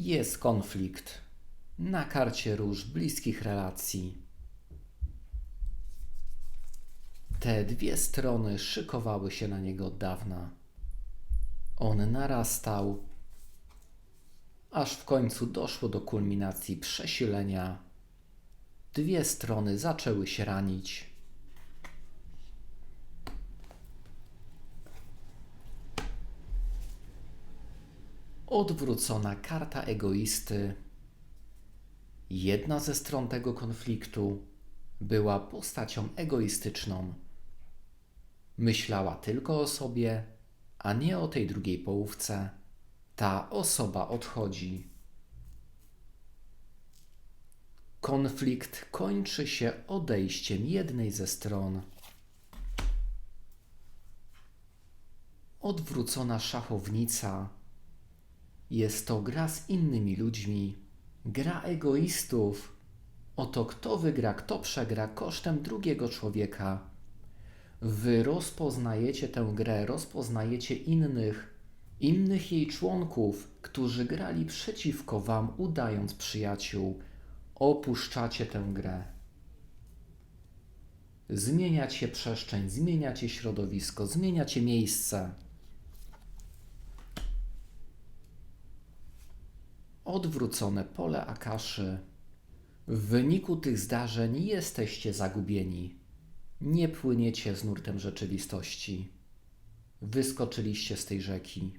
Jest konflikt. Na karcie róż bliskich relacji. Te dwie strony szykowały się na niego od dawna. On narastał, aż w końcu doszło do kulminacji przesilenia. Dwie strony zaczęły się ranić. Odwrócona karta egoisty. Jedna ze stron tego konfliktu była postacią egoistyczną. Myślała tylko o sobie, a nie o tej drugiej połówce. Ta osoba odchodzi. Konflikt kończy się odejściem jednej ze stron. Odwrócona szachownica. Jest to gra z innymi ludźmi, gra egoistów. Oto kto wygra, kto przegra kosztem drugiego człowieka. Wy rozpoznajecie tę grę, rozpoznajecie innych, innych jej członków, którzy grali przeciwko Wam, udając przyjaciół. Opuszczacie tę grę. Zmieniacie przestrzeń, zmieniacie środowisko, zmieniacie miejsce. Odwrócone pole Akaszy. W wyniku tych zdarzeń jesteście zagubieni. Nie płyniecie z nurtem rzeczywistości. Wyskoczyliście z tej rzeki.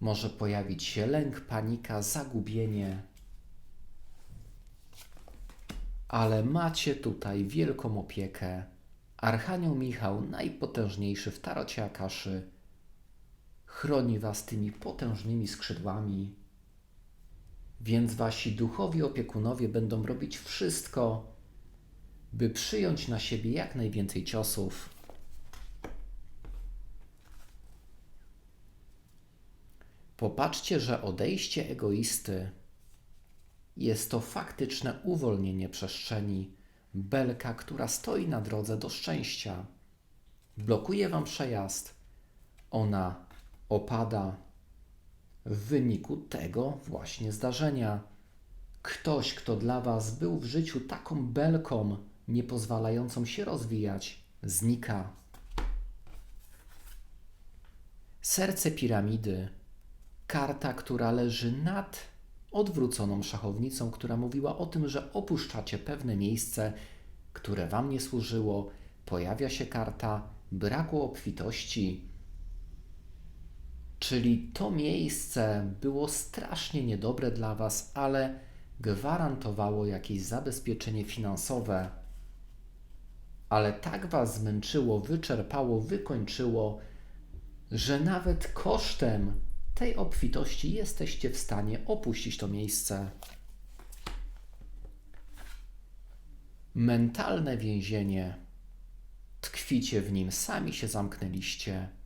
Może pojawić się lęk, panika, zagubienie. Ale macie tutaj wielką opiekę. Archanioł Michał, najpotężniejszy w tarocie Akaszy, chroni was tymi potężnymi skrzydłami. Więc wasi duchowi opiekunowie będą robić wszystko, by przyjąć na siebie jak najwięcej ciosów. Popatrzcie, że odejście egoisty jest to faktyczne uwolnienie przestrzeni, belka, która stoi na drodze do szczęścia. Blokuje wam przejazd. Ona opada w wyniku tego właśnie zdarzenia. Ktoś, kto dla was był w życiu taką belką, nie pozwalającą się rozwijać, znika. Serce piramidy, karta, która leży nad odwróconą szachownicą, która mówiła o tym, że opuszczacie pewne miejsce, które wam nie służyło. Pojawia się karta braku obfitości, czyli to miejsce było strasznie niedobre dla was, ale gwarantowało jakieś zabezpieczenie finansowe. Ale tak was zmęczyło, wyczerpało, wykończyło, że nawet kosztem tej obfitości jesteście w stanie opuścić to miejsce. Mentalne więzienie. Tkwicie w nim, sami się zamknęliście.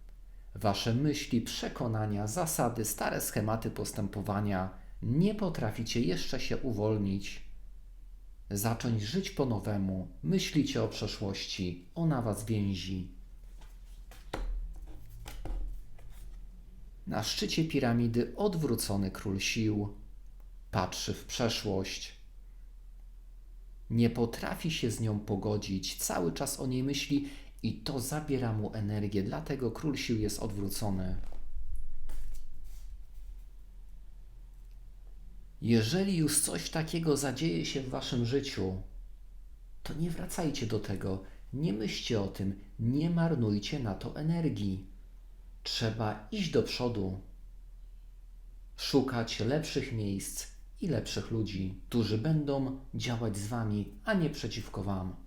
Wasze myśli, przekonania, zasady, stare schematy postępowania nie potraficie jeszcze się uwolnić. Zacząć żyć po nowemu, myślicie o przeszłości, ona was więzi. Na szczycie piramidy odwrócony król sił patrzy w przeszłość. Nie potrafi się z nią pogodzić, cały czas o niej myśli i to zabiera mu energię, dlatego król sił jest odwrócony. Jeżeli już coś takiego zadzieje się w waszym życiu, to nie wracajcie do tego, nie myślcie o tym, nie marnujcie na to energii. Trzeba iść do przodu, szukać lepszych miejsc i lepszych ludzi, którzy będą działać z wami, a nie przeciwko wam.